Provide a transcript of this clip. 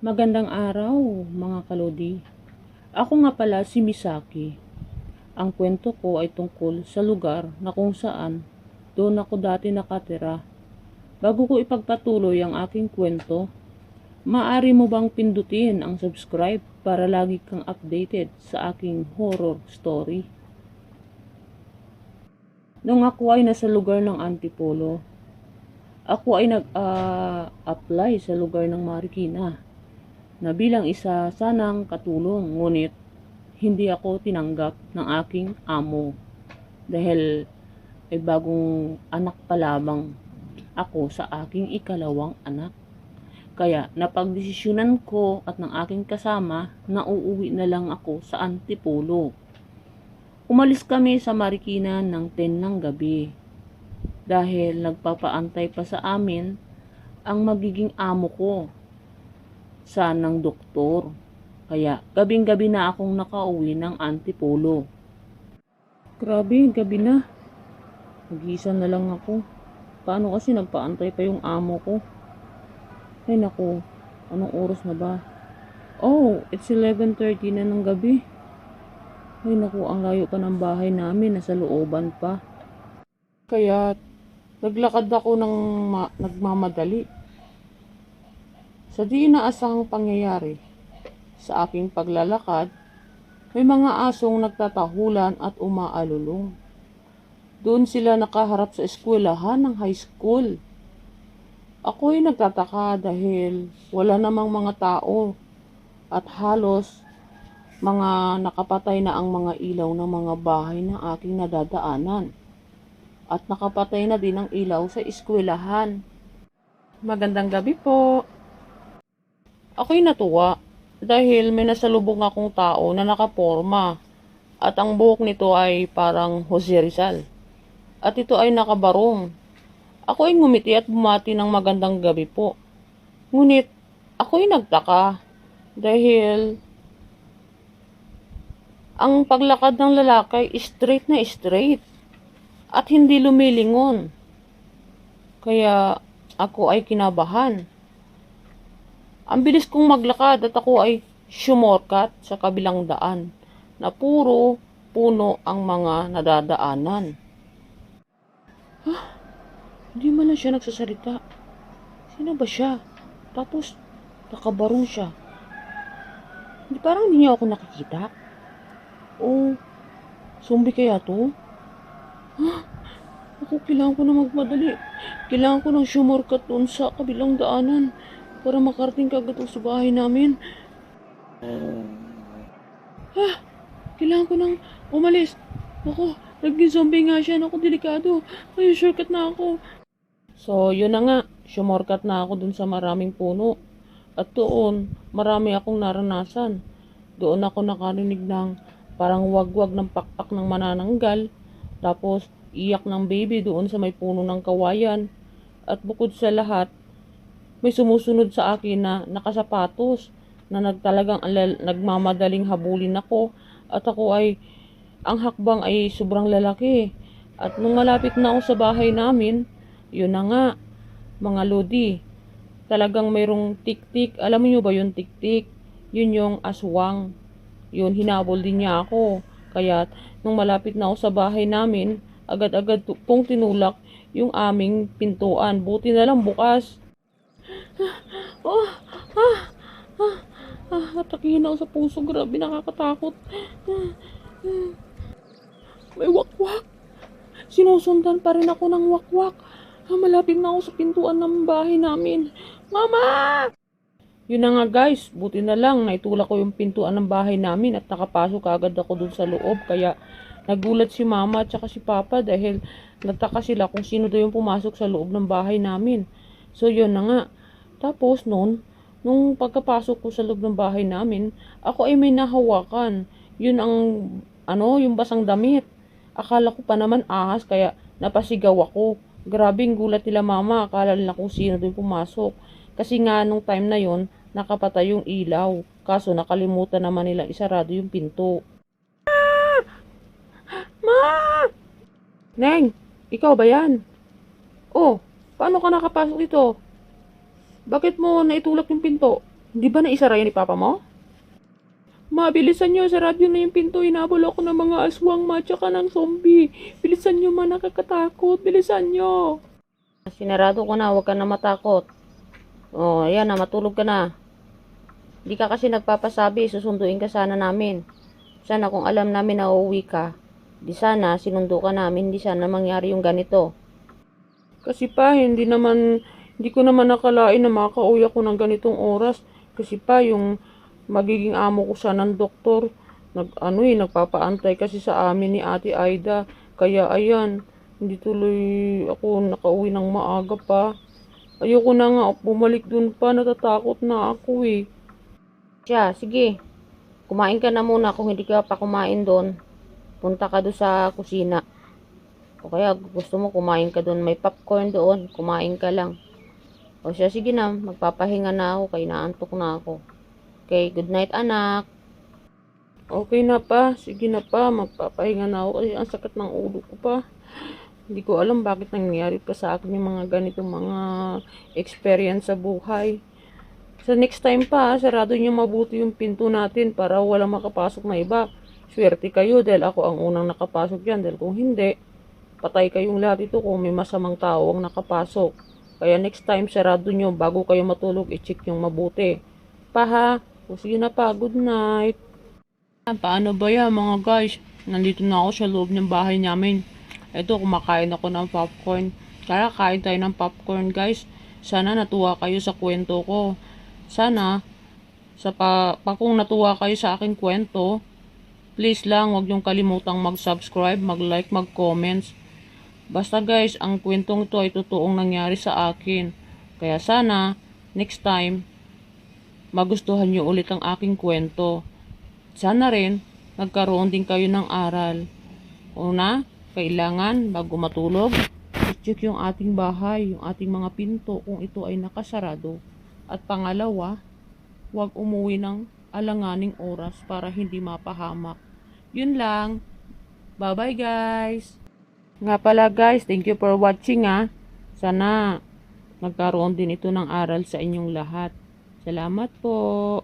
Magandang araw, mga kalodi. Ako nga pala si Misaki. Ang kwento ko ay tungkol sa lugar na kung saan doon ako dati nakatira. Bago ko ipagpatuloy ang aking kwento, maaari mo bang pindutin ang subscribe para lagi kang updated sa aking horror story? Nung ako ay nasa lugar ng Antipolo, ako ay nag-apply sa lugar ng Marikina na bilang isa sanang katulong ngunit hindi ako tinanggap ng aking amo dahil ay bagong anak pa lamang ako sa aking ikalawang anak. Kaya napagdesisyonan ko at ng aking kasama na uuwi na lang ako sa Antipolo. Umalis kami sa Marikina ng 10 ng gabi dahil nagpapaantay pa sa amin ang magiging amo ko sa ng doktor. Kaya gabing-gabi na akong nakauwi ng Antipolo. Grabe, gabi na. Mag-isa na lang ako. Paano kasi nagpaantay pa yung amo ko? Ay naku, anong oras na ba? Oh, it's 11.30 na ng gabi. Ay naku, ang layo pa ng bahay namin, nasa looban pa. Kaya naglakad ako ng ma- nagmamadali. Sa di inaasahang pangyayari, sa aking paglalakad, may mga asong nagtatahulan at umaalulong. Doon sila nakaharap sa eskwelahan ng high school. Ako'y nagtataka dahil wala namang mga tao at halos mga nakapatay na ang mga ilaw ng mga bahay na aking nadadaanan. At nakapatay na din ang ilaw sa eskwelahan. Magandang gabi po. Ako'y natuwa dahil may nasalubong akong tao na nakaporma at ang buhok nito ay parang Jose Rizal. At ito ay nakabarong. Ako ay ngumiti at bumati ng magandang gabi po. Ngunit ako'y nagtaka dahil ang paglakad ng lalaki ay straight na straight at hindi lumilingon. Kaya ako ay kinabahan. Ang bilis kong maglakad at ako ay sumorkat sa kabilang daan na puro puno ang mga nadadaanan. Ah, hindi man lang siya nagsasalita. Sino ba siya? Tapos, nakabarong siya. Hindi parang hindi niya ako nakikita. O, zombie kaya to? Ah, ako, kailangan ko na magmadali. Kailangan ko ng sumorkat doon sa kabilang daanan para makarating kagad ako sa bahay namin. Ah, kailangan ko nang umalis. Ako, naging zombie nga siya. Ako, delikado. Ay, shortcut na ako. So, yun na nga. Sumorkat na ako dun sa maraming puno. At doon, marami akong naranasan. Doon ako nakarinig ng parang wagwag ng pakpak ng manananggal. Tapos, iyak ng baby doon sa may puno ng kawayan. At bukod sa lahat, may sumusunod sa akin na nakasapatos na nagtalagang nagmamadaling habulin ako at ako ay ang hakbang ay sobrang lalaki. At nung malapit na ako sa bahay namin yun na nga mga lodi talagang mayroong tik-tik. Alam niyo ba yung tik-tik? Yun yung aswang. Yun hinabol din niya ako. Kaya nung malapit na ako sa bahay namin agad-agad kong tinulak yung aming pintuan. Buti na lang bukas Oh, ah, ah, ah, atakihin ako sa puso. Grabe, nakakatakot. May wakwak. Sinusundan pa rin ako ng wakwak. Ah, malapit na ako sa pintuan ng bahay namin. Mama! Yun na nga guys, buti na lang naitulak ko yung pintuan ng bahay namin at nakapasok agad ako dun sa loob. Kaya nagulat si mama at saka si papa dahil nagtaka sila kung sino daw yung pumasok sa loob ng bahay namin. So yun na nga. Tapos noon, nung pagkapasok ko sa loob ng bahay namin, ako ay may nahawakan. Yun ang, ano, yung basang damit. Akala ko pa naman ahas, kaya napasigaw ako. Grabing gulat nila mama, akala nila kung sino doon pumasok. Kasi nga nung time na yon nakapatay yung ilaw. Kaso nakalimutan naman nilang isarado yung pinto. Ma! Neng, ikaw ba yan? Oh, paano ka nakapasok dito? Bakit mo naitulak yung pinto? Hindi ba naisara yun ni Papa mo? Mabilisan nyo, sarado na yung pinto. Inabol ako ng mga aswang, matsaka ng zombie. Bilisan nyo man, nakakatakot. Bilisan nyo. Sinarado ko na, huwag ka na matakot. Oh, ayan na, matulog ka na. Hindi ka kasi nagpapasabi, susunduin ka sana namin. Sana kung alam namin na uuwi ka, di sana sinundo ka namin, di sana mangyari yung ganito. Kasi pa, hindi naman, hindi ko naman nakalain na makauwi ako ng ganitong oras. Kasi pa, yung magiging amo ko siya ng doktor, nag, ano eh, nagpapaantay kasi sa amin ni Ate Aida. Kaya ayan, hindi tuloy ako nakauwi ng maaga pa. Ayoko na nga bumalik dun pa, natatakot na ako eh. Siya, sige. Kumain ka na muna kung hindi ka pa kumain doon. Punta ka doon sa kusina. O kaya gusto mo kumain ka doon, may popcorn doon, kumain ka lang. O siya, sige na, magpapahinga na ako, kaya naantok na ako. Okay, good night anak. Okay na pa, sige na pa, magpapahinga na ako kasi ang sakit ng ulo ko pa. Hindi ko alam bakit nangyayari pa sa akin yung mga ganitong mga experience sa buhay. Sa next time pa, sarado niyo mabuti yung pinto natin para walang makapasok na iba. Swerte kayo dahil ako ang unang nakapasok dyan. Dahil kung hindi, patay kayong lahat ito kung may masamang tao ang nakapasok. Kaya next time, sarado nyo bago kayo matulog, i-check yung mabuti. Pa ha? O sige na pa, good night. Paano ba yan mga guys? Nandito na ako sa loob ng bahay namin. Ito, kumakain ako ng popcorn. Kaya kain tayo ng popcorn guys. Sana natuwa kayo sa kwento ko. Sana, sa pa, pa kung natuwa kayo sa aking kwento, please lang wag niyong kalimutang mag-subscribe, mag-like, mag-comments. Basta guys, ang kwentong ito ay totoong nangyari sa akin. Kaya sana, next time, magustuhan niyo ulit ang aking kwento. Sana rin, nagkaroon din kayo ng aral. Una, kailangan bago matulog, i-check yung ating bahay, yung ating mga pinto kung ito ay nakasarado. At pangalawa, huwag umuwi ng alanganing oras para hindi mapahamak. Yun lang. Bye-bye guys! Nga pala guys, thank you for watching ah. Sana nagkaroon din ito ng aral sa inyong lahat. Salamat po!